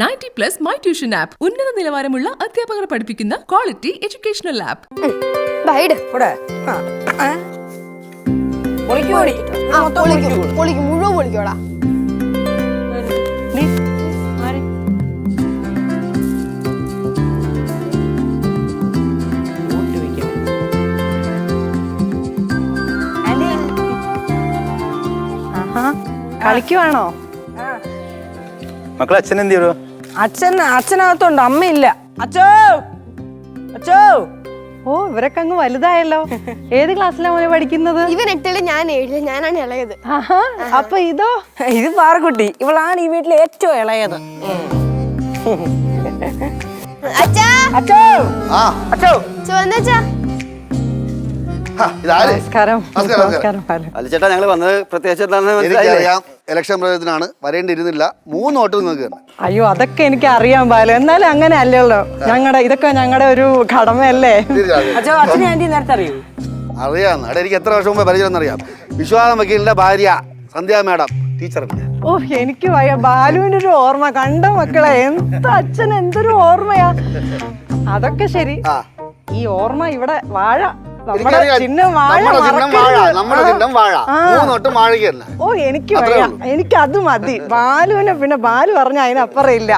Ninety plus my tuition app ഉന്നത നിലവാരമുള്ള അധ്യാപകർ പഠിപ്പിക്കുന്ന ക്വാളിറ്റി എഡ്യൂക്കേഷണൽ ആപ്പ്. മുഴുവൻ പൊളിക്കോടാ. കളിക്കുവാണോ? മക്കളെ അച്ഛൻ എന്ത് ചെയ്തു? അച്ഛൻ അച്ഛനകത്തുണ്ട്. അമ്മയില്ല. അച്ഛോ! അച്ഛോ! ഓ ഇവരൊക്കെ അങ്ങ് വലുതായല്ലോ. ഏത് ക്ലാസ്സിലാണ് മോനെ പഠിക്കുന്നത്? ഇവൻ എട്ടിൽ ഞാൻ ഏഴിൽ ഞാനാണ് ഇളയത്. ആഹാ, അപ്പൊ ഇതോ? ഇത് പാറക്കുട്ടി ഇവളാണ് ഈ വീട്ടിലെ ഏറ്റവും ഇളയത്. അച്ഛാ! അച്ഛോ! ആ. അച്ഛോ! ചുവന്നച്ചാ? ഹാ, ഇതാര്? നമസ്കാരം. നമസ്കാരം, നമസ്കാരം. പാലു. അല്ല ചേട്ടാ ഞങ്ങൾ വന്നത് പ്രത്യേകിച്ച് എനിക്കറിയാം ഇലക്ഷൻ പ്രയോജനമാണ് വരേണ്ടിയിരുന്നില്ല. മൂന്ന് വോട്ട് നിങ്ങൾക്ക് തന്നെ അയ്യോ അതൊക്കെ എനിക്ക് അറിയാൻ പാലോ. എന്നാലും അങ്ങനെ അല്ലല്ലോ. ഞങ്ങളുടെ ഇതൊക്കെ ഞങ്ങളുടെ ഒരു കടമയല്ലേ? അറിയൂ? അവിടെ എനിക്ക് എത്ര വർഷം മുമ്പ് പരിചയം അറിയാം. വിശ്വാസം വക്കീലിന്റെ ഭാര്യ സന്ധ്യ മാഡം ടീച്ചർ ഓ എനിക്ക് വയ്യ. ബാലുവിന്റെ ഒരു ഓർമ്മ. കണ്ട മക്കളെ? എന്ത് അച്ഛൻ? എന്തൊരു ഓർമ്മയാ. അതൊക്കെ ശരി. ആ. ഈ ഓർമ്മ ഇവിടെ വാഴ. നമ്മുടെ എനിക്കറിയാം. ചിഹ്നം വാഴ നമ്മുടെ ചിഹ്നം വാഴ മറക്കരുത്. നമ്മുടെ ചിഹ്നം വാഴ ആ. മൂന്ന് വോട്ട് തന്നെ ഓ എനിക്ക് അത്രേ വയ്യ ഉള്ളൂ. എനിക്ക് അത് മതി ബാലുവിനെ പിന്നെ ബാലു പറഞ്ഞ അതിനപ്പുറം ഇല്ല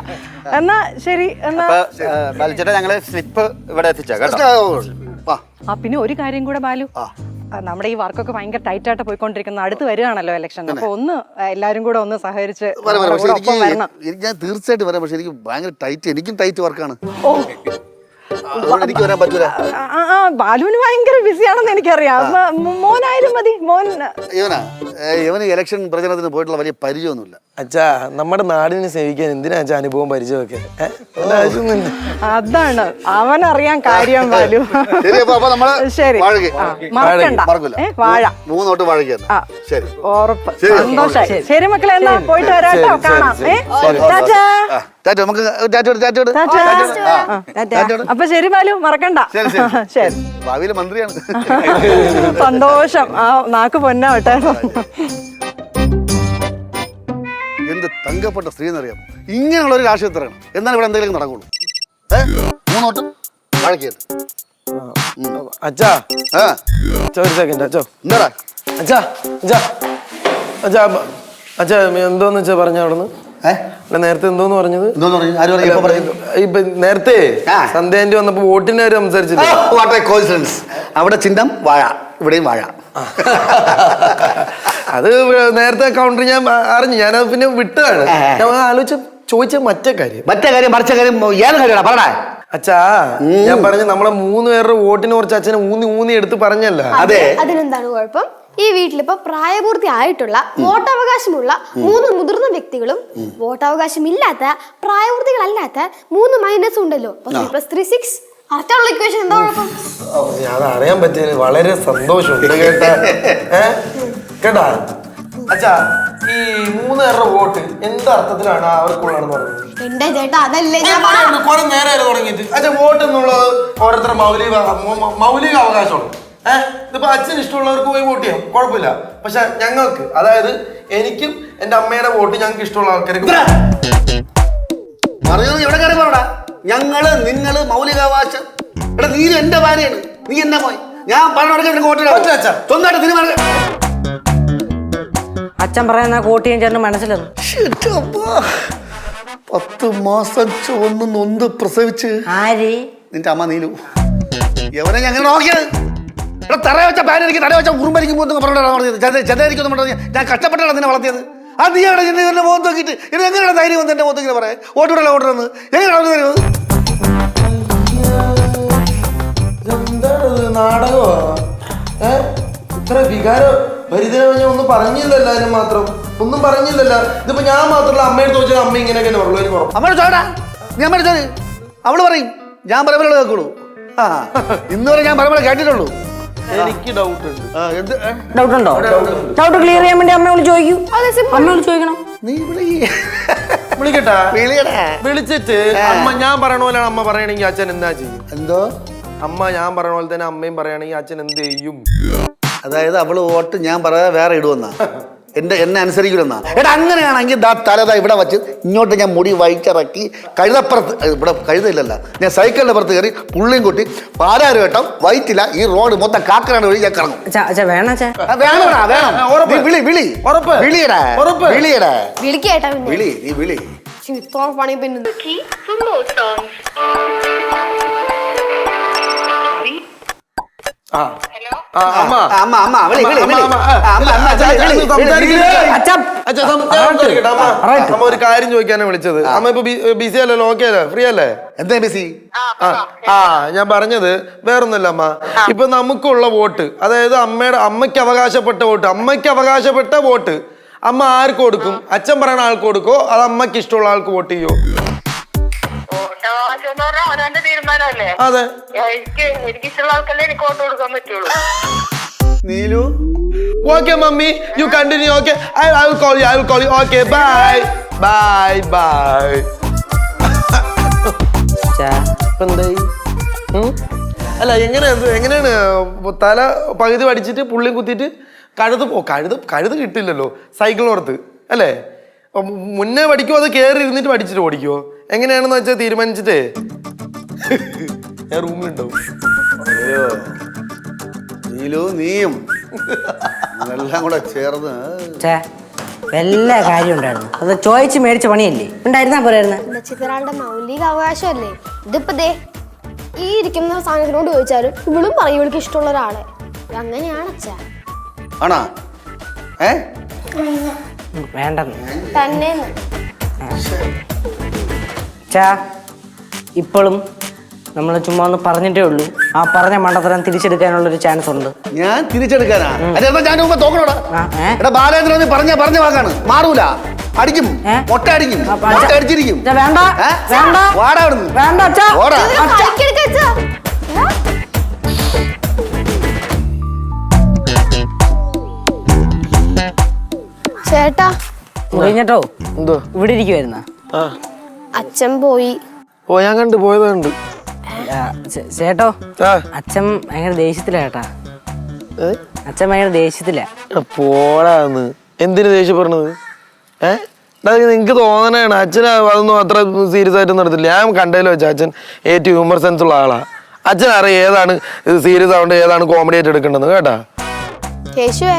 എന്നാ ശരി എന്നാ അപ്പൊ ബാലിച്ചേട്ടാ ഞങ്ങൾ സ്ലിപ്പ് ഇവിടെ എത്തിച്ചാ കേട്ടോ വാ. ആ പിന്നെ ഒരു കാര്യം കൂടെ ബാലു ആ. നമ്മുടെ ഈ വർക്കൊക്കെ ഭയങ്കര ടൈറ്റ് ആയിട്ട് പോയിക്കൊണ്ടിരിക്കുന്ന അടുത്ത് വരികയാണല്ലോ ഇലക്ഷൻ അപ്പൊ ഒന്ന് ആ, എല്ലാരും കൂടെ ഒന്ന് സഹകരിച്ച് വരാം, വരാം. നമ്മുടെ പക്ഷെ കൂടെ എനിക്ക് വരണം എനിക്ക് ഞാൻ തീർച്ചയായിട്ടും വരാം പക്ഷെ എനിക്ക് ഭയങ്കര ടൈറ്റ് എനിക്കും ടൈറ്റ് വർക്കാണ് ഓ എനിക്ക് വരാൻ പറ്റൂല. ആ, ബാലുവിന് ഭയങ്കര ബിസിയാണെന്ന് എനിക്കറിയാം. മോ- മോനായാലും മതി മോൻ. ഇവനാ ഏ, ഇവന് ഇലക്ഷൻ പ്രചരണത്തിന് പോയിട്ടുള്ള വലിയ പരിചയമൊന്നുമില്ല. അച്ഛാ നമ്മുടെ നാടിനെ സേവിക്കാൻ എന്തിനാ അച്ഛാ അനുഭവം പരിചയമൊക്കെ? ഏ? അവൻ ആവശ്യമൊന്നുമില്ല. അതാണ്. അവനറിയാൻ കാര്യം ബാലു. ശരി അപ്പൊ അപ്പൊ നമ്മൾ ശരി. വാഴയ്ക്ക് ആ, മറക്കണ്ട. മറക്കില്ല ഏ, വാഴ. മൂന്നോട്ട് വാഴയ്ക്ക് തന്നെ ആ. ശരി. ഉറപ്പ്. ശരി. സന്തോഷായി ശരി. മക്കളെ എന്നാ പോയിട്ട് വരാട്ടോ. കാണാം. ഏ? ടാറ്റാ. ടാറ്റ നമുക്ക് ടാറ്റോ ടാറ്റോ. അപ്പൊ ശരി ബാലു മറക്കണ്ട. ശരി, ശരി. ശരി. ഭാവിയിലെ മന്ത്രിയാണ്. സന്തോഷം. ആ നാക്ക് പൊന്നാവട്ടെ എന്ത് തങ്കപ്പെട്ട സ്ത്രീ എന്നറിയാം ഇങ്ങനെയുള്ള ഒരു രാഷ്ട്രീയത്തിലാണ് എന്നാൽ ഇവിടെ എന്തെങ്കിലും നടക്കുള്ളൂ. മൂന്നോട്ടം വഴക്കിയത് അച്ഛാ. അച്ഛാ ഒരു സെക്കൻഡ് അച്ഛോ. എന്താടാ അച്ഛാ അച്ഛാ. അച്ഛാ അച്ഛാ എന്തോന്ന് വെച്ചാ പറഞ്ഞ അല്ല നേരത്തെ എന്തോന്ന് പറഞ്ഞത്? എന്തോന്ന് പറഞ്ഞു? ആര് പറഞ്ഞു? ഇപ്പൊ പറഞ്ഞു. ഇപ്പൊ നേരത്തെ. സന്ധ്യാന്റെ വന്നപ്പോ വോട്ടിന്റെ കാര്യം സംസാരിച്ചില്ല? വാട്ട് എ കോയിൻസിഡൻസ് അവിടെ ചിഹ്നം വാഴ ഇവിടെയും വാഴ. അത് നേരത്തെ കൗണ്ടർ ഞാൻ അറിഞ്ഞു. ഞാനത് പിന്നെ വിട്ടതാണ്. ഞാൻ ആലോചിച്ച ചോദിച്ച മറ്റേ കാര്യം. മറ്റേ കാര്യം മറിച്ച കാര്യം ഏത് കാര്യമാണ്? പറടാ. അച്ഛാ ഞാൻ പറഞ്ഞു നമ്മളെ മൂന്ന് പേരുടെ വോട്ടിനെ കുറിച്ച് അച്ഛനെ ഊന്നി ഊന്നി എടുത്ത് പറഞ്ഞല്ല. അതെ. അതിനെന്താണ് കുഴപ്പം? ഈ വീട്ടിലിപ്പോ പ്രായപൂർത്തി ആയിട്ടുള്ള വോട്ടവകാശമുള്ള മൂന്ന് മുതിർന്ന വ്യക്തികളും വോട്ടവകാശം ഇല്ലാത്ത പ്രായപൂർത്തികളല്ലാത്ത മൂന്ന് മൈനസ് ഉണ്ടല്ലോ. പ്ലസ് ത്രീ സിക്സ് ഇക്വേഷൻ എന്താ കുഴപ്പം? ഞാൻ അറിയാൻ പറ്റിയത് വളരെ സന്തോഷമുണ്ട്. കേട്ടാ? കേട്ടാ? അച്ഛാ ഈ മൂന്ന് പേരുടെ വോട്ട് എന്ത് അർത്ഥത്തിലാണ് അവർക്കുള്ളതെന്ന് പറയുന്നത് എന്റെ ചേട്ടാ അതല്ലേ ഞാൻ. കുറെ നേരം തുടങ്ങിയിട്ട്. അച്ഛാ വോട്ട് എന്നുള്ളത് ഓരോരുത്തരുടെ മൗലിക മൗലിക അവകാശമാണ് ഏഹ് ഇതിപ്പോ അച്ഛൻ ഇഷ്ടമുള്ളവർക്ക് പോയി വോട്ട് ചെയ്യാം. കുഴപ്പമില്ല. പക്ഷെ ഞങ്ങൾക്ക് അതായത് എനിക്കും എന്റെ അമ്മയുടെ വോട്ട് ഞങ്ങൾക്ക് ഇഷ്ടമുള്ള ആൾക്കാർക്ക് പറഞ്ഞത് എവിടെ കാര്യം പറടാ ഞങ്ങൾ നിങ്ങൾ മൗലികാവകാശം. എടാ നീ എന്റെ ഭാര്യയാണ്. നീ എന്നെ പോയി. ഞാൻ പറഞ്ഞ. സ്വന്തമായിട്ട് തീരുമാനം അച്ഛൻ പറയുന്ന കോട്ടിയും ചേട്ടന് മനസ്സിലെന്നു ശ്ശെ, അപ്പാ. പത്ത് മാസം ചുവന്ന് നൊന്ത് പ്രസവിച്ച് ആര്? നിന്റെ അമ്മ നീലു. എവനെ ഞങ്ങൾ നോക്കിയത്? തറ വെച്ച പാനരിക്ക് തല വെച്ച ഉറുമ്പരിക്കും പോകുന്ന പറഞ്ഞിട്ടാണ് പറഞ്ഞത്. ചത ചതയിരിക്കും പറഞ്ഞത് ഞാൻ കഷ്ടപ്പെട്ടാണ് നിന്നെ വളർത്തിയത്. അത് നീ അവിടെ ചെന്ന് എന്നെ മുഖത്ത് നോക്കിയിട്ട്? ഇത് എങ്ങനെയാണ് ധൈര്യം വന്ന് എന്റെ മുഖത്ത് ഇങ്ങനെ പറയാം ഓട്ടിടല്ല ഓട്ടിടുന്നത് എങ്ങനെയാണ് എന്താണ് നാടകമാ? ഇത്ര വികാരം ഞാൻ ഒന്നും പറഞ്ഞില്ലല്ലോ അതിന് മാത്രം. ഒന്നും പറഞ്ഞില്ലല്ലോ. ഇതിപ്പോ ഞാൻ മാത്രമല്ല അമ്മയോട് ചോദിച്ചാൽ അമ്മ ഇങ്ങനെയൊക്കെ പറഞ്ഞു എനിക്ക് ഉറപ്പ്. അമ്മയുടെ ചോടാ നീ അമ്മയുടെ ചോദി അവൾ പറയും ഞാൻ പറയുമ്പോൾ കേൾക്കുള്ളൂ. ആ ഇന്ന് വരെ ഞാൻ പറയുമ്പോൾ കേട്ടിട്ടുള്ളൂ. എനിക്ക് ഡൗട്ട് ഉണ്ട്. ആ, എന്ത്? ഏ? ഡൗട്ട് ഉണ്ടോ. ഡൗട്ട് ക്ലിയർ ചെയ്യാൻ വേണ്ടി അമ്മയോട് ചോദിക്കൂ. അമ്മയോട് ചോദിക്കണം. നീ വിളി വിളിക്കട്ടാ. വിളിയടാ. വിളിച്ചിട്ട് അമ്മ ഞാൻ പറയണ പോലെയാണ് അമ്മ പറയണെങ്കിൽ അച്ഛൻ എന്താ ചെയ്യും? എന്തോ? അമ്മ ഞാൻ പറയണ പോലെ തന്നെ അമ്മയും പറയണെങ്കിൽ അച്ഛൻ എന്ത് ചെയ്യും? അതായത് അവൾ വോട്ട് ഞാൻ പറയാതെ വേറെ ഇടുവന്നാ. എന്റെ എന്നെ അനുസരിക്കില്ലെന്നാ എടാ അങ്ങനെയാണെങ്കിൽ ദാ തലത ഇവിടെ വെച്ച് ഇങ്ങോട്ട് ഞാൻ മുടി വഴിച്ചിറക്കി കഴുതപ്പുറത്ത് ഇവിടെ കഴുതയില്ലല്ല ഞാൻ സൈക്കിളിന്റെ പുറത്ത് കയറി പുള്ളിയും കൂട്ടി പാലാരു വേട്ടം വൈറ്റില്ല ഈ റോഡ് മൊത്തം കാക്കനാട് വഴി ഞാൻ കറങ്ങും. വിളി വിളി. ഉറപ്പ്. വിളിയടാ ഉറപ്പ്. വിളിയടാ. വിളിക്കേട്ടാ പിന്നെ. വിളി നീ വിളി. ഇത്തോളം പണി പിന്നെ. അമ്മ? ഒരു കാര്യം ചോദിക്കാനാണ് വിളിച്ചത്. അമ്മ ഇപ്പൊ ബിസി അല്ലല്ലോ ഓക്കെ അല്ലേ? ഫ്രീ അല്ലേ? എന്താ ബിസി? ആ ആ ഞാൻ പറഞ്ഞത് വേറൊന്നുമില്ല അമ്മ. ഇപ്പൊ നമുക്കുള്ള വോട്ട് അതായത് അമ്മയുടെ അമ്മയ്ക്ക് അവകാശപ്പെട്ട വോട്ട് അമ്മയ്ക്ക് അവകാശപ്പെട്ട വോട്ട് അമ്മ ആർക്ക് കൊടുക്കും? അച്ഛൻ പറയുന്ന ആൾക്ക് കൊടുക്കോ? അത് അമ്മയ്ക്ക് ഇഷ്ടമുള്ള ആൾക്ക് വോട്ട് ചെയ്യോ? പറ്റുള്ളൂ. Neelu. Okay mummy. You continue okay I I will call you I will call you okay bye bye bye അല്ല എങ്ങനെ എങ്ങനെയാണ്? തല പകുതി പഠിച്ചിട്ട് പുള്ളി കുത്തിയിട്ട് കഴുത് പോ കഴുത് കഴുത് കിട്ടില്ലല്ലോ. സൈക്കിൾ ഓർത്ത് അല്ലേ? മുന്നേ പഠിക്കുമോ അത് കയറി ഇരുന്നിട്ട് പഠിച്ചിട്ട് ഓടിക്കുമോ എങ്ങനെയാണെന്ന് വെച്ചാൽ തീരുമാനിച്ചിട്ടേ. ഞാൻ റൂമിലുണ്ടാവും അയ്യോ. നീലു നീയും. എല്ലാം കൂടെ ചേർന്ന്. വല്ല കാര്യം ഉണ്ടായിരുന്നു. അത് ചോദിച്ച് മേടിച്ച പണിയല്ലേ? ഉണ്ടായിരുന്നാ പോരായിരുന്നു? ചിത്രാളുടെ മൗലിക അവകാശമല്ലേ? ഇതിപ്പോ ദേ ഈ ഇരിക്കുന്ന സാധനത്തിനോട് ചോദിച്ചാലും ഇവളും പറയും ഇവൾക്ക് ഇഷ്ടമുള്ള ഒരാളെ. അങ്ങനെയാണ് അച്ഛാ. ആണോ? ഏ? വേണ്ടെന്ന്. തന്നെ. ചാ ഇപ്പോഴും നമ്മൾ ചുമ്മാ ഒന്ന് പറഞ്ഞിട്ടേ ഉള്ളൂ. ആ പറഞ്ഞ മണ്ടത്തരം തിരിച്ചെടുക്കാനുള്ള ഒരു ചാൻസ് ഉണ്ട്. ഞാൻ തിരിച്ചെടുക്കാനാ? അതെന്താ ഞാൻ മുമ്പ് തോക്കണോടാ? ആ, ഏ? എടാ ബാലേന്ദ്രൻ നീ പറഞ്ഞ പറഞ്ഞ വാക്കാണ്. മാറൂല. അടിക്കും. ഏ? മൊട്ട അടിക്കും. ആ, പ- മൊട്ട അടിച്ചിരിക്കും. അച്ഛാ, വേണ്ട? വേണ്ട. വാടാ വേണ്ട ഓടാ. ചേട്ടാ. കഴിഞ്ഞട്ടോ എന്തോ? ഇവിടെ ഇരിക്കുവായിരുന്ന? ആ. അച്ഛൻ പോയി. ഓ ഞാൻ കണ്ടു പോയത് കണ്ട് ചേട്ടോ ആ. അച്ഛൻ ഭയങ്കര ദേഷ്യത്തിലാ ചേട്ടാ. അച്ഛൻ ഭയങ്കര ദേഷ്യത്തിലാ. പോടാന്ന്. എന്തിനു ദേഷ്യപ്പെടുന്നത് ഏ? നിങ്ങക്ക് തോന്നണേണ്. അച്ഛൻ അതൊന്നും അത്ര സീരിയസ് ആയിട്ട് നടത്തില്ല. ഞാൻ കണ്ടതിൽ വെച്ച അച്ഛൻ ഏറ്റവും ഹ്യൂമർ സെൻസ് ഉള്ള ആളാ. അച്ഛൻ അറിയാം ഏതാണ് സീരിയസ് ആവേണ്ടത് ഏതാണ് കോമഡി ആയിട്ട് എടുക്കേണ്ടത് കേട്ടാ? കേശുവേ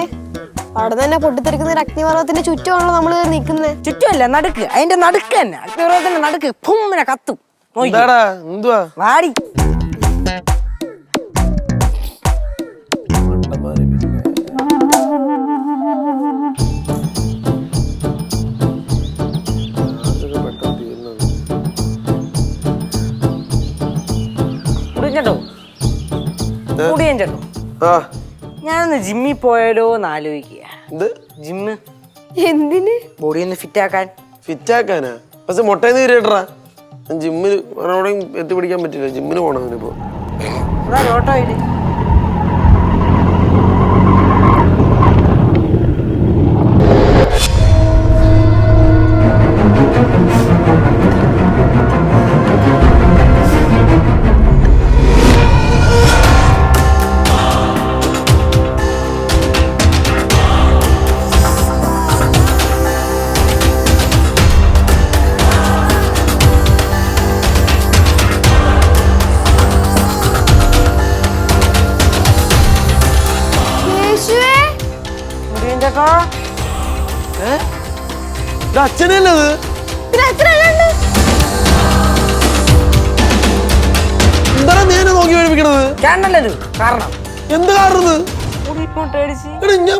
അവിടെ തന്നെ പൊട്ടിത്തെറിക്കുന്ന ഒരു അഗ്നിപർവത്തിന്റെ ചുറ്റുമാണല്ലോ നമ്മൾ നിൽക്കുന്നത് ചുറ്റുമല്ല നടുക്ക്. അതിന്റെ നടുക്ക് തന്നെ. അഗ്നിപർവത്തിന്റെ നടുക്ക്. പുമ്മിനെ കത്തും. എന്താടാ? എന്തുവാ? വാടി. മുടിഞ്ഞോ മുടിയൻ ചേട്ടോ ആ. ഞാനൊന്ന് ജിമ്മിൽ പോയാലോ എന്ന് ആലോചിക്കുക. ഇത് ജിമ്മ്. എന്തിന്? ബോഡി ഒന്ന് ഫിറ്റ് ആക്കാൻ ഫിറ്റ് ആക്കാനാ പക്ഷെ മുട്ടേന്ന് കയറിട്ടാ ജിമ്മിൽ എവിടെയും എത്തിപ്പിടിക്കാൻ പറ്റില്ല. ജിമ്മിന് പോകണം ഇപ്പോ അതാ ഓട്ടോ ആയിട്ട് ഇത് അച്ഛനല്ലത്. എന്താ എന്താണ് നീ എന്നെ നോക്കി പഠിപ്പിക്കണത് കാരണം. എന്ത് കാരണം ഇത്? എടാ ഞാൻ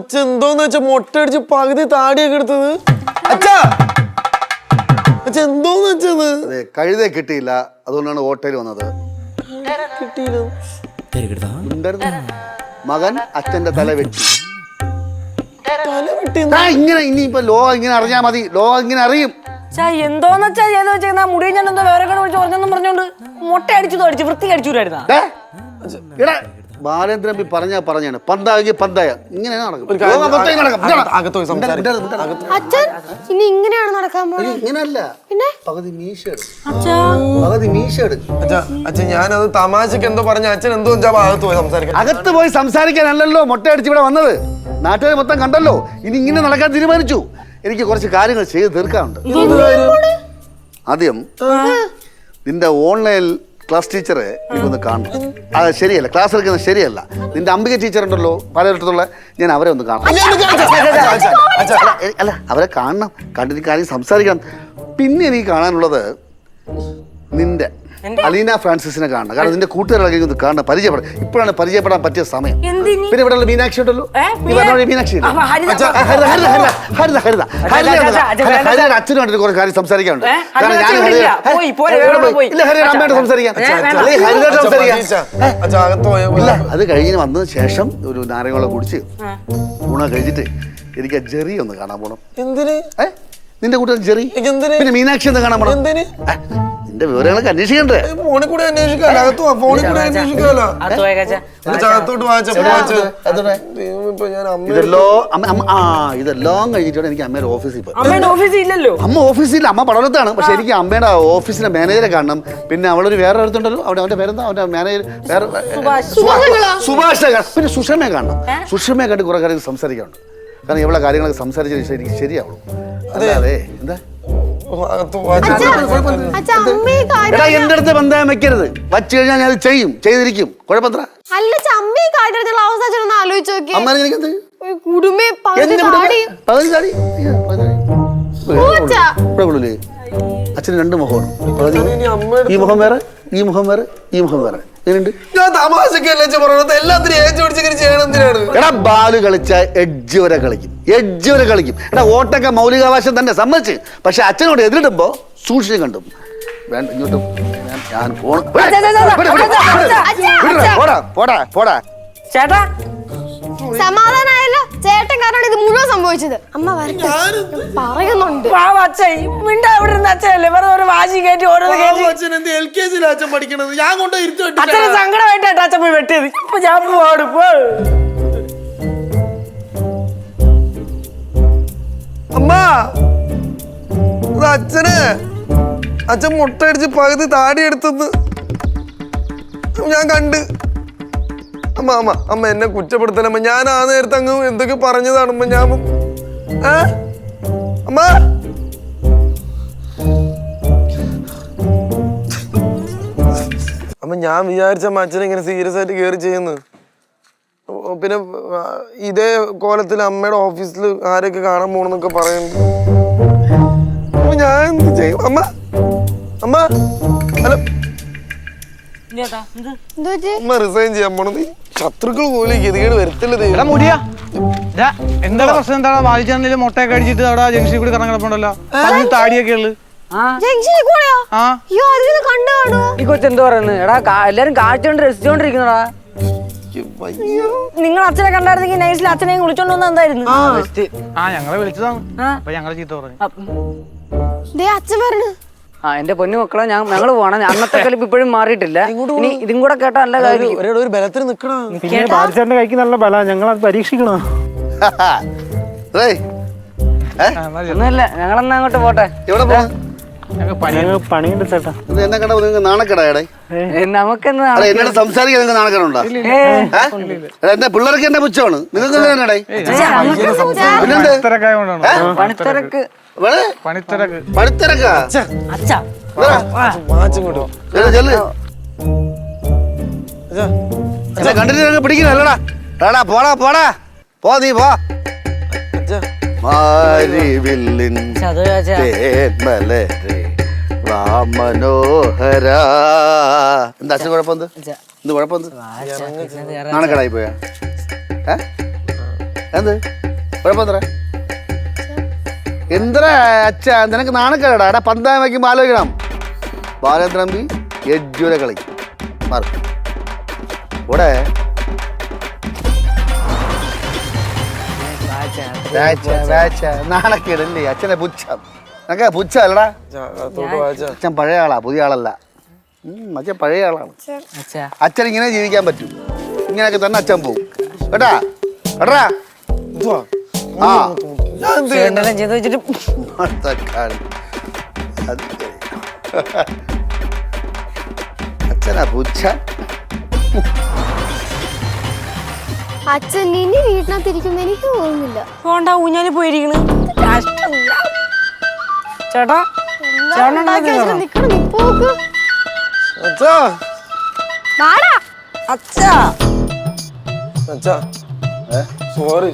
അച്ഛ എന്തോന്ന് വെച്ചാ മൊട്ടടിച്ച് പകുതി താടിയൊക്കെ എടുത്തത്? അച്ഛാ! അച്ഛ എന്തോന്ന് വെച്ചത്? അതെ കഴുതെ കിട്ടിയില്ല. അതുകൊണ്ടാണ് ഓട്ടയിൽ വന്നത്. കിട്ടിയില്ല. ഉണ്ടായിരുന്നു. മകൻ അച്ഛന്റെ തല വെട്ടി. തല വെട്ടി ആ, ഇങ്ങനെ ഇനിയിപ്പോ ലോകം ഇങ്ങനെ അറിഞ്ഞാ മതി. ലോകം ഇങ്ങനെ അറിയും. ചാ എന്തോന്ന് വെച്ചാ ചെയ്ത് വെച്ചേക്കുന്ന? മുടിയും ഞാൻ എന്തോ വേറെ കൂടെ വിളിച്ച് പറഞ്ഞെന്നും പറഞ്ഞോണ്ട് മുട്ട അടിച്ചു അടിച്ചു വൃത്തി അടിച്ചുകൂടായിരുന്ന ദേ, എടാ ബാലേന്ദ്രൻ പി പറഞ്ഞാ പറഞ്ഞാണ്. പന്താകി പന്തായ. ഇങ്ങനെ നടക്കും ലോകം മൊത്തം നടക്കും. അകത്ത് പോയി സംസാരിക്കാം. അച്ഛൻ ഇനി ഇങ്ങനെയാണ് നടക്കാൻ പോകുന്നത് ഇങ്ങനെയല്ല. പിന്നെ? പകുതി മീശ എടുക്കും പകുതി മീശ എടുക്കും അച്ഛാ അച്ഛൻ ഞാനത് തമാശക്ക് എന്തോ പറഞ്ഞ അച്ഛൻ എന്തോ വെച്ചാ അകത്ത് പോയി സംസാരിക്കാം അകത്ത് പോയി സംസാരിക്കാനല്ലല്ലോ മുട്ടയടിച്ച് ഇവിടെ വന്നത്. നാട്ടുകാർ മൊത്തം കണ്ടല്ലോ. ഇനി ഇങ്ങനെ നടക്കാൻ തീരുമാനിച്ചു. എനിക്ക് കുറച്ച് കാര്യങ്ങൾ ചെയ്ത് തീർക്കാനുണ്ട്. ആദ്യം നിന്റെ ഓൺലൈൻ ക്ലാസ് ടീച്ചറെ എനിക്കൊന്ന് കാണണം അത് ശരിയല്ല ക്ലാസ് എടുക്കുന്നത് ശരിയല്ല നിന്റെ അംബിക ടീച്ചർ ഉണ്ടല്ലോ പലയിടത്തുള്ള ഞാൻ അവരെ ഒന്ന് കാണണം അല്ല അവരെ കാണണം കണ്ടിട്ട് കാര്യം സംസാരിക്കണം പിന്നെ എനിക്ക് കാണാനുള്ളത് നിന്റെ അലീന ഫ്രാൻസിസിനെ കാണണം. കാരണം നിന്റെ കൂട്ടുകാരുടെ ഒന്ന് കാണണം പരിചയപ്പെടാം ഇപ്പോഴാണ് പരിചയപ്പെടാൻ പറ്റിയ സമയം. എന്തിന്? പിന്നെ ഇവിടെ മീനാക്ഷി ഉണ്ടല്ലോ? ഈ പറഞ്ഞ മീനാക്ഷി അച്ഛനും കുറെ കാര്യം സംസാരിക്കാനുണ്ട്. അത് കഴിഞ്ഞ് വന്നതിന് ശേഷം ഒരു നാരങ്ങളെ കുടിച്ച് ഊണ കഴിച്ചിട്ട് എനിക്ക് ആ ജെറി ഒന്ന് കാണാൻ പോണം. എന്തിന്? നിന്റെ കൂട്ടുകാരൻ ജെറി? എന്തിന്? പിന്നെ മീനാക്ഷി ഒന്ന് കാണാൻ പോണം. എന്തിന്? ഏ, നിന്റെ വിവരങ്ങളൊക്കെ അന്വേഷിക്കണ്ടേ? ഫോണിൽ കൂടെ അന്വേഷിക്കാലോ അകത്ത് ഫോണിൽ കൂടെ അന്വേഷിക്കാലോ? അകത്തോട്ട് ഇതെല്ലാം ആ ഇതെല്ലാം കഴിഞ്ഞിട്ടാണ് എനിക്ക് അമ്മയുടെ ഓഫീസിൽ പോയി ഇല്ലല്ലോ? അമ്മ ഓഫീസിൽ അമ്മ പഠനത്താണ്. പക്ഷെ എനിക്ക് അമ്മയുടെ ഓഫീസിലെ മാനേജറെ കാണണം. പിന്നെ അവളൊരു വേറെ അടുത്തുണ്ടല്ലോ അവിടെ അവന്റെ പേരെന്താ? അവന്റെ മാനേജർ വേറെ സുഭാഷ്. പിന്നെ സുഷമയെ കാണണം. സുഷമയെ കണ്ട് കുറെ കാര്യങ്ങൾ സംസാരിക്കാനുണ്ട് കാരണം ഇവളെ കാര്യങ്ങളൊക്കെ സംസാരിച്ചതിന് ശേഷം അതെ അതെ. അല്ലാതെ എന്താ? എടാ എന്റെ അടുത്ത് ബന്ധം വെക്കരുത്. വച്ചു കഴിഞ്ഞാൽ ഞാൻ ചെയ്യും ചെയ്തിരിക്കും. കുഴപ്പത്ര അല്ല അവസ്ഥ ആലോചിച്ച് നോക്കി അമ്മ എനിക്കെന്ത്? കുടുംബേ പകുതി താടി. പകുതി താടി. ഇവിടെ അച്ഛന് രണ്ട് മുഖമാണ് ഈ മുഖം വേറെ ഈ മുഖം വേറെ ഈ മുഖം വേറെ. ഞാൻ തമാശക്കല്ലേ അച്ഛൻ പറയണത് എല്ലാത്തിനും ഏച്ച് പിടിച്ചിങ്ങനെ ചെയ്യണം എന്തിനാണ്? എടാ ബാൽ കളിച്ച എഡ്ജ് വരെ കളിക്കും. എഡ്ജ് വരെ കളിക്കും. എടാ ഓട്ടൊക്കെ മൗലികാവകാശം തന്നെ സമ്മതിച്ച്. പക്ഷെ അച്ഛനോട് എതിരിടുമ്പോ സൂക്ഷിച്ചു കണ്ടു. വേണ്ട ഇങ്ങോട്ടും ഞാൻ- ഞാൻ പോണ് പോടാ പോടാ പോടാ. ചേട്ടാ. സമാധാനായല്ലോ. ചേട്ടൻ കാരണം ഇത് മുഴുവൻ സംഭവിച്ചത്. അമ്മ വരട്ടെ. പറയുന്നുണ്ട്. മിണ്ടാ ഇരുന്ന അച്ഛനല്ലേ? വെറുതെ ഒരു വാശി കയറ്റി ഓരോ കയറ്റി. അച്ഛൻ എന്ത് എൽ കെ ജിയിലാണ് അച്ഛൻ പഠിക്കണത്? ഞാൻ കൊണ്ട് ഇരുത്തി പോയി വെട്ടിയത്. ഇപ്പൊ ഞാൻ പോവാണ് പോ. അമ്മ അച്ഛന്. അച്ഛൻ മുട്ടയടിച്ച് പകുതി താടി എടുത്തെന്ന് ഞാൻ കണ്ട്. അമ്മ അമ്മ അമ്മ എന്നെ കുറ്റപ്പെടുത്തലമ്മ ഞാൻ ആ നേരത്തെ അങ്ങ് എന്തൊക്കെ പറഞ്ഞതാണമ്മ ഞാൻ ഏ? അമ്മ അമ്മ ഞാൻ വിചാരിച്ച അമ്മ അച്ഛനെ ഇങ്ങനെ സീരിയസ് ആയിട്ട് കയറി ചെയ്യുന്നു. പിന്നെ ഇതേ കോലത്തിൽ അമ്മയുടെ ഓഫീസിൽ ആരൊക്കെ കാണാൻ പോണെന്നൊക്കെ പറയുന്നു. അപ്പൊ ഞാൻ എന്ത് ചെയ്യും? അമ്മ അമ്മ ഹലോ. എന്തോ? അമ്മ റിസൈൻ ചെയ്യാൻ പോണത് ശത്രുക്കൾ പോലും ഗതികേട് വരത്തില്ല എടാ മുടിയാ. എന്താ എന്താണ് പ്രശ്നം? എന്താണ്? വാലിച്ചാണെങ്കിലും മുട്ടയൊക്കെ അടിച്ചിട്ട് അവിടെ ജംഗ്ഷനിൽ കൂടി കറങ്ങി കിടപ്പുണ്ടല്ലോ താടിയൊക്കെ ഉള്ളു. ഈ പറയുന്നത് എടാ എല്ലാരും കാഴ്ചകൊണ്ട് രസിച്ചോണ്ടിരിക്കുന്നടാ. നിങ്ങൾ അച്ഛനെ കണ്ടായിരുന്നെങ്കിൽ നൈസിൽ അച്ഛനെ വിളിച്ചോണ്ട് വന്ന എന്തായിരുന്നു? ആ. ഞങ്ങളെ വിളിച്ചതാണ് അപ്പൊ ഞങ്ങളെ ചീത്ത പറഞ്ഞു. ദേ അച്ഛൻ പറഞ്ഞു. ആ എന്റെ പൊന്നു മക്കളെ ഞാൻ ഞങ്ങൾ പോണം അന്നത്തെ കളിപ്പ് ഇപ്പോഴും മാറിയിട്ടില്ല. ഇനി ഇതും കൂടെ കേട്ടാ നല്ല കാര്യം. ഒരു ബലത്തിൽ നിക്കണം? കൈക്ക് നല്ല ബല. ഞങ്ങൾ അത് പരീക്ഷിക്കണോ ഒന്നല്ല ഞങ്ങളെന്നാ അങ്ങോട്ട് പോട്ടെ. പണിയുണ്ട്. ചേട്ടാ. ഇത് എന്നെ കണ്ട നിങ്ങൾക്ക് നാണക്കേടായടേ ഏ, നമുക്കെന്ന് അല്ല എന്നോട് സംസാരിക്കാൻ നിങ്ങൾക്ക് നാണക്കേടുണ്ടോ? എടാ, എന്റെ പിള്ളേർക്ക് എന്റെ പുച്ഛമാണ്. നിങ്ങൾക്ക് പിന്നെന്ത്? പണിത്തിരക്ക്. പണിത്തിരക്ക്. പണിത്തിരക്കാ. അച്ഛാ. മാച്ചും കിട്ടും ചെല്ല്, ചെല്ല്. എന്നെ കണ്ടിട്ട് ഞങ്ങൾ പിടിക്കണല്ലടാ എടാ പോടാ പോടാ. പോ നീ പോ. മാരിവില്ലിൻ അത് ചാച്ചാ. തേന്മലരെ. രാമനോഹര. എന്താ അച്ഛൻ കുഴപ്പമെന്ത്? എന്ത് കുഴപ്പമെന്ത്? നാണക്കേടായി പോയാ ഏ? എന്ത്? കുഴപ്പമെന്തറ എന്തര അച്ഛ നിനക്ക് നാണക്കേടാ എടാ പന്താൻ വയ്ക്കുമ്പോൾ ആലോചിക്കണം. ബാലേന്ദ്രമ്പി എജ്ജുര കളി. മാറി. ഇവിടെ. വേച്ച, വേച്ച, നാണക്കേടല്ലേ അച്ഛനെ പുച്ഛം. നിനക്ക് പുച്ച അല്ലടാ അച്ഛൻ പഴയ ആളാ പുതിയ ആളല്ല. അച്ഛൻ പഴയ ആളാണ് അച്ഛാ. അച്ഛൻ ഇങ്ങനെ ജീവിക്കാൻ പറ്റും. ഇങ്ങനെയൊക്കെ തന്നെ അച്ഛൻ പോവും. കേട്ടാ? കേട്ടാ? ആ. ചെയ്ത് വെച്ചിട്ട്. അച്ഛനാ പൂച്ച അച്ഛൻ ഇനി വീട്ടിനകത്തിരിക്കുന്ന എനിക്ക് തോന്നുന്നില്ല. പോണ്ട ഊഞ്ഞാൽ പോയിരിക്കണ്. അച്ഛാ. സോറി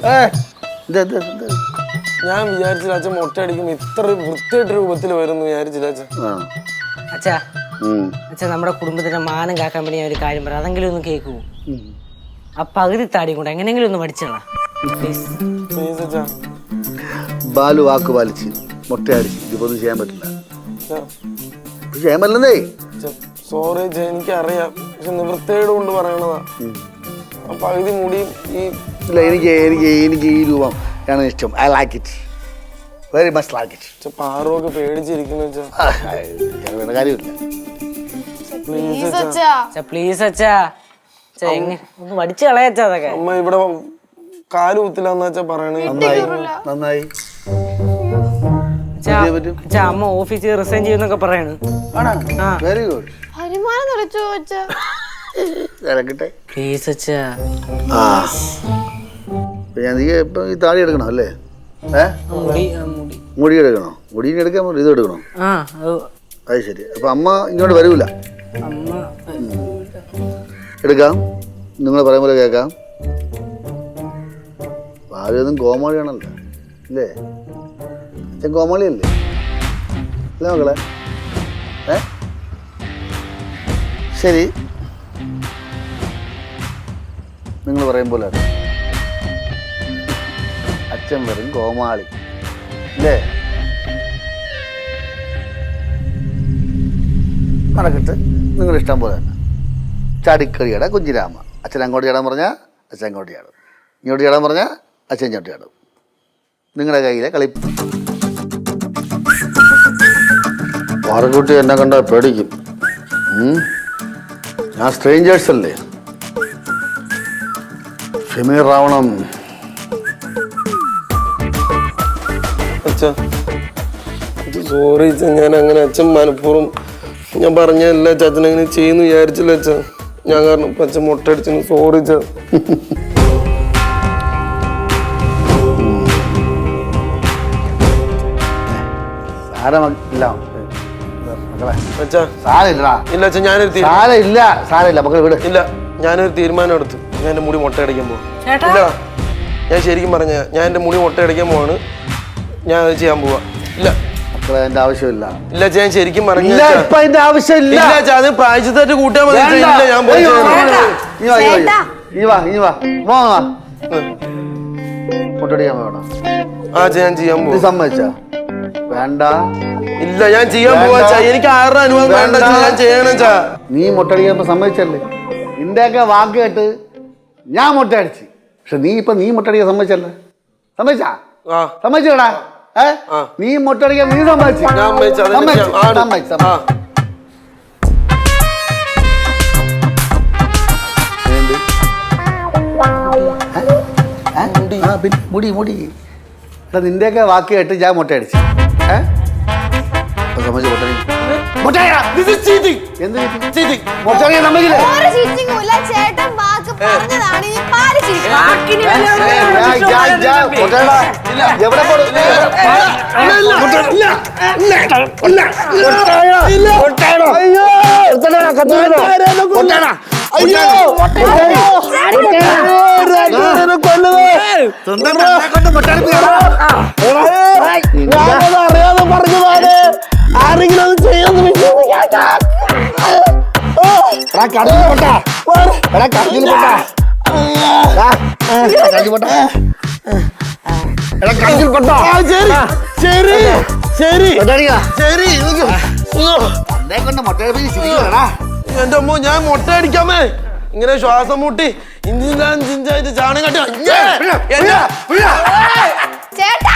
ഞാൻ വിചാരിച്ചില്ല അച്ഛൻ മുട്ട അടിക്കുമ്പോ ഇത്ര വൃത്തിയായിട്ട് രൂപത്തിൽ വരുന്നു വിചാരിച്ചില്ല അച്ഛൻ. അച്ഛാ നമ്മുടെ കുടുംബത്തിന്റെ മാനം കാക്കാൻ വേണ്ടി ഞാൻ ഒരു കാര്യം പറയാം അതെങ്കിലും ഒന്ന് കേൾക്കൂ ആ പകുതി താടി കൊണ്ട് എങ്ങനെയെങ്കിലും ഒന്ന് പഠിച്ചോളാം. പ്ലീസ് പ്ലീസ് അച്ഛാ. ബാലു വാക്ക് പാലിച്ച്. മുട്ടയടിച്ച് ഇതിപ്പോ ഒന്നും ചെയ്യാൻ പറ്റില്ല. ചെയ്യാൻ പറ്റില്ലെന്നേ. സോറി എനിക്ക് അറിയാം പക്ഷെ നിവൃത്തിയോട് കൊണ്ട് പറയണതാ. ആ പകുതി മുടിയും ഈ ഇല്ല എനിക്ക് എനിക്ക് എനിക്ക് ഈ രൂപം ആണ് ഇഷ്ടം. I like it very much like it അച്ഛാ പാറുവൊക്കെ പേടിച്ചിരിക്കുന്നു കാര്യമില്ല. പ്ലീസ് അച്ഛാ. കളയച്ചാ അതൊക്കെ. അമ്മ ഇവിടെ കാലുകുത്തില്ല എന്നാ പറയണേ? നന്നായി. നന്നായി. അമ്മ ഓഫീസിൽ റിസൈൻ ചെയ്യുന്നൊക്കെ പറയണ്. വെരി ഗുഡ് വരുമാനം നിറച്ചു അച്ഛാ? ഇറക്കട്ടെ പ്ലീസ് അച്ഛാ. ആ. ഇപ്പൊ ഞാൻ നീ ഇപ്പൊ ഈ താടി എടുക്കണം അല്ലേ? മുടി എടുക്കണോ? മുടി എടുക്കാൻ ഇത് എടുക്കണോ? ആ അത് ശരി. അപ്പൊ അമ്മ ഇങ്ങോട്ട് വരൂല? അമ്മ എടുക്കാം. നിങ്ങൾ പറയുന്ന പോലെ കേൾക്കാം. ഭാര്യൊന്നും കോമാളിയാണല്ലോ അല്ലേ അച്ഛൻ കോമാളിയല്ലേ? അല്ലേ മക്കളെ? ഏ? ശരി. നിങ്ങൾ പറയും പോലെ അച്ഛൻ വെറും കോമാളി. അല്ലേ നടക്കട്ടെ നിങ്ങൾ ഇഷ്ടം പോലെ. തന്നെ ചാടിക്കളിയുടെ കുഞ്ചിരാമ. അച്ഛൻ അങ്ങോട്ട് ചാടാൻ പറഞ്ഞാൽ അച്ഛൻ അങ്ങോട്ട് ചാടും. ഇങ്ങോട്ട് ചാടാൻ പറഞ്ഞാൽ അച്ഛൻ ഇങ്ങോട്ട് ചാടും. നിങ്ങളുടെ കയ്യിലെ കളി പാറക്കുട്ടി എന്നെ കണ്ടാൽ പേടിക്കും. ഞാൻ സ്ട്രേഞ്ചേഴ്സ് അല്ലേ? ഷമീർ റാവണം. അച്ഛാ സോറി അച്ഛൻ ഞാൻ അങ്ങനെ അച്ഛൻ മനഃപൂർവം ഞാൻ പറഞ്ഞല്ല അച്ഛൻ അങ്ങനെ ചെയ്യുന്നു വിചാരിച്ചില്ല അച്ഛൻ ഞാൻ കാരണം അച്ഛൻ മുട്ടടിച്ചു സോറി അച്ഛാ. സാരമില്ല. ഇല്ല ഞാനൊരു തീരു- സാരമില്ല സാരമില്ല മക്കളെ വിട്. ഇല്ല ഞാനൊരു തീരുമാനം എടുത്തു. ഞാൻ എന്റെ മുടി മുട്ട അടിക്കാൻ പോവാം ഇല്ല ഞാൻ ശരിക്കും പറഞ്ഞ ഞാൻ എന്റെ മുടി മുട്ട അടിക്കാൻ പോവാണ്. ഞാൻ അത് ചെയ്യാൻ പോവാ. ഇല്ല. മക്കളെ ആവശ്യമില്ല. ഇല്ല ഞാൻ ശരിക്കും പറഞ്ഞു അതിന്റെ ആവശ്യമില്ല. അത് കൂട്ടാൻ മതി ഇല്ല. ഞാൻ പോയി. വാ, ഇനി വാ, മുട്ടടിക്കാൻ ആ ഞാൻ ചെയ്യാൻ സമ്മതിച്ച? വേണ്ട. ഇല്ല ഞാൻ ചെയ്യാൻ പോവാ എനിക്ക് ആരുടെ അനുഭവം വേണ്ട ഞാൻ ചെയ്യണം അച്ഛാ നീ മുട്ടടിക്കാൻ സമ്മതിച്ചല്ലേ? സമ്മതിച്ചല്ലേ നിന്റെയൊക്കെ വാക്ക് കേട്ട് ഞാൻ മുട്ടടിച്ച് പക്ഷെ നീ ഇപ്പൊ നീ മുട്ടടിക്കാൻ സമ്മതിച്ചല്ലേ? സമ്മതിച്ചാ? സമ്മതിച്ചോടാ ഏ. നീ മുട്ടടിക്കാൻ നീ സമ്മതിച്ചു? മുടി മുടി. എടാ നിന്റെയൊക്കെ വാക്ക് കേട്ട് ഞാൻ മുട്ടയടിച്ചു സമ്മതിക്കില്ലേ? ഒരു ചീറ്റിംഗും ഇല്ല ചേട്ടൻ വാക്ക് പറഞ്ഞതാണ് ഇനി പാൽ ചീറ്റിംഗ് എവിടെ പോണു? അറിയാതെ പറഞ്ഞതാണ് എന്റെ അമ്മ ഞാൻ മുട്ട അടിക്കാമേ. ഇങ്ങനെ ശ്വാസം മുട്ടി ഇഞ്ചിഞ്ചാൻ ചിഞ്ചായിട്ട് ചാണം കട്ടി ചേട്ടാ.